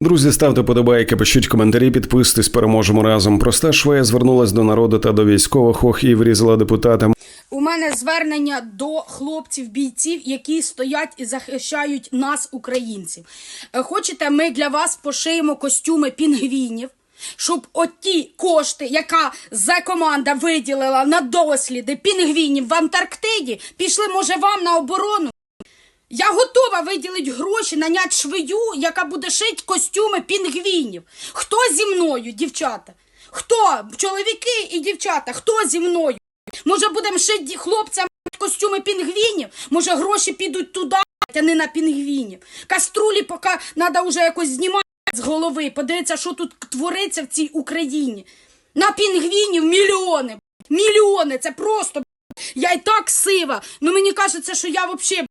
Друзі, ставте подобайки, пишіть коментарі, підписуйтесь, переможемо разом. Проста швея звернулась до народу та до військових. Ох, і врізала депутата. У мене звернення до хлопців-бійців, які стоять і захищають нас, українців. Е, Хочете, ми для вас пошиємо костюми пінгвінів, щоб оті кошти, яка за команда виділила на досліди пінгвінів в Антарктиді, пішли, може, вам на оборону. Я готова виділити гроші, наняти швею, яка буде шити костюми пінгвінів. Хто зі мною, дівчата? Хто? Чоловіки і дівчата, хто зі мною? Може, будемо шити хлопцям костюми пінгвінів? Може, гроші підуть туди, а не на пінгвінів. Каструлі поки треба вже якось знімати з голови, подивитися, що тут твориться в цій Україні. На пінгвінів мільйони. Мільйони, це просто. Я і так сива. Ну мені кажеться, що я взагалі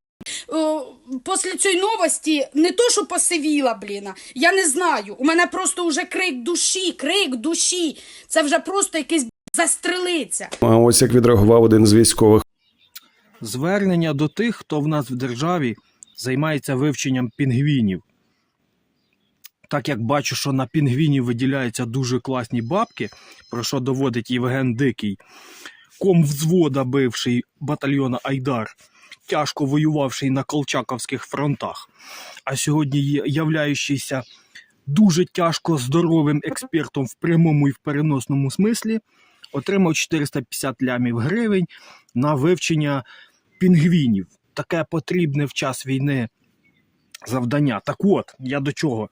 після цієї новості не то, що посивіла, блін. Я не знаю. У мене просто вже крик душі, крик душі. Це вже просто якийсь застрелиться. А ось як відреагував один з військових. Звернення до тих, хто в нас в державі займається вивченням пінгвінів. Так як бачу, що на пінгвінів виділяються дуже класні бабки, про що доводить Євген Дикий, ком взвода бивший батальйона Айдар, тяжко воювавший на Колчаковських фронтах, а сьогодні являючийся дуже тяжко здоровим експертом в прямому і в переносному смислі, отримав 450 лямів гривень на вивчення пінгвінів. Таке потрібне в час війни завдання. Так от, я до чого?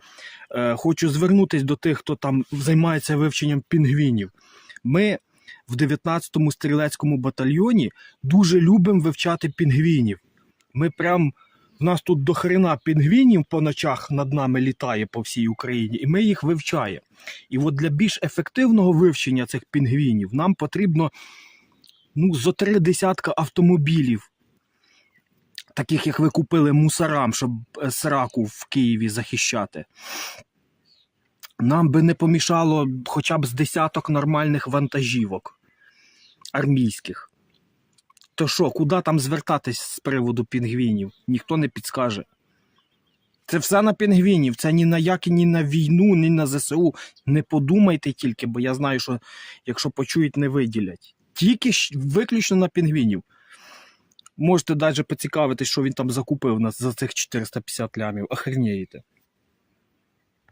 Е, хочу звернутися до тих, хто там займається вивченням пінгвінів. Ми в 19-му стрілецькому батальйоні дуже любимо вивчати пінгвінів. Ми прям. В нас тут до хрена пінгвінів по ночах над нами літає по всій Україні, і ми їх вивчаємо. І от для більш ефективного вивчення цих пінгвінів нам потрібно ну, зо три десятка автомобілів, таких як ви купили мусорам, щоб е, сраку в Києві захищати. Нам би не помішало хоча б з десяток нормальних вантажівок армійських. То що, куди там звертатись з приводу пінгвінів? Ніхто не підскаже. Це все на пінгвінів, це ні на як, ні на війну, ні на ЗСУ. Не подумайте тільки, бо я знаю, що якщо почують, не виділять. Тільки виключно на пінгвінів. Можете навіть поцікавитись, що він там закупив нас за цих 450 лямів. Охренєєте.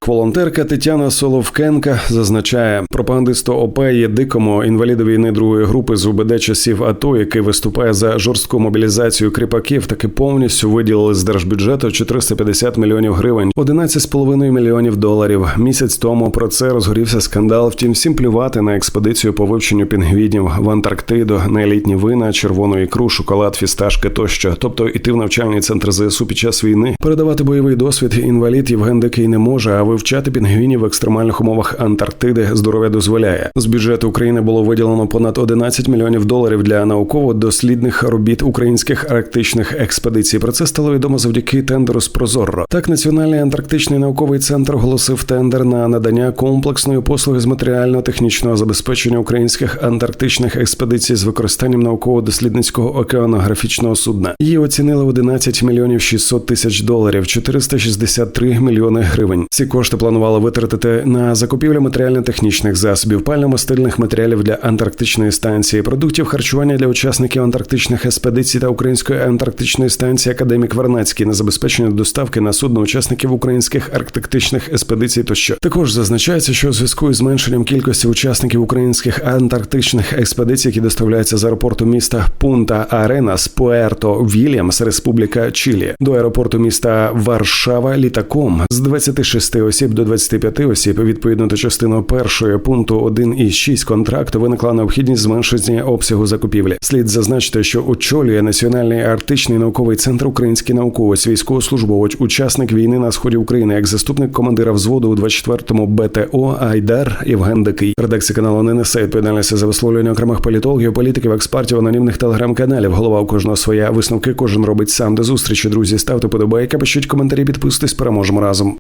Волонтерка Тетяна Соловкенка зазначає, пропагандисту ОП є дикому інваліду війни другої групи з УБД часів АТО, який виступає за жорстку мобілізацію кріпаків, таки повністю виділили з держбюджету 450 мільйонів гривень, 11,5 мільйонів доларів. Місяць тому про це розгорівся скандал. Втім, всім плювати на експедицію по вивченню пінгвінів в Антарктиду, на елітні вина, червону ікру, шоколад, фісташки тощо. Тобто іти в навчальний центр ЗСУ під час війни, передавати бойовий досвід інвалід Євген Дикий не може, а вивчати пінгвінів в екстремальних умовах Антарктиди здоров'я дозволяє. З бюджету України було виділено понад 11 мільйонів доларів для науково-дослідних робіт українських арктичних експедицій. Про це стало відомо завдяки тендеру з Прозорро. Так, Національний антарктичний науковий центр оголосив тендер на надання комплексної послуги з матеріально-технічного забезпечення українських антарктичних експедицій з використанням науково-дослідницького океанографічного судна. Її оцінили в 11 мільйонів 600 тисяч доларів, 463 мільйони гривень. Ці кошти планували витратити на закупівлю матеріально-технічних засобів, пально-мастильних матеріалів для антарктичної станції, продуктів харчування для учасників антарктичних експедицій та української антарктичної станції Академік Варнацький на забезпечення доставки на судно учасників українських арктичних експедицій. Тощо також зазначається, що у зв'язку із зменшенням кількості учасників українських антарктичних експедицій, які доставляються з аеропорту міста Пунта Аренас, Пуерто Вільямс, Республіка Чилі, до аеропорту міста Варшава літаком з 26 осіб до 25 осіб, відповідно до частини першої пункту 1 і 6 контракту, виникла необхідність зменшення обсягу закупівлі. Слід зазначити, що очолює Національний арктичний науковий центр український науковець, військовослужбовець, учасник війни на сході України, як заступник командира взводу у 24-му БТО Айдар Євген Дикий. Редакція каналу не несе відповідальності за висловлювання окремих політологів, політиків, експертів, анонімних телеграм-каналів. Голова у кожного своя висновки. Кожен робить сам до зустрічі. Друзі, ставте подобайки, пишіть коментарі, підписуйтесь. Переможемо разом.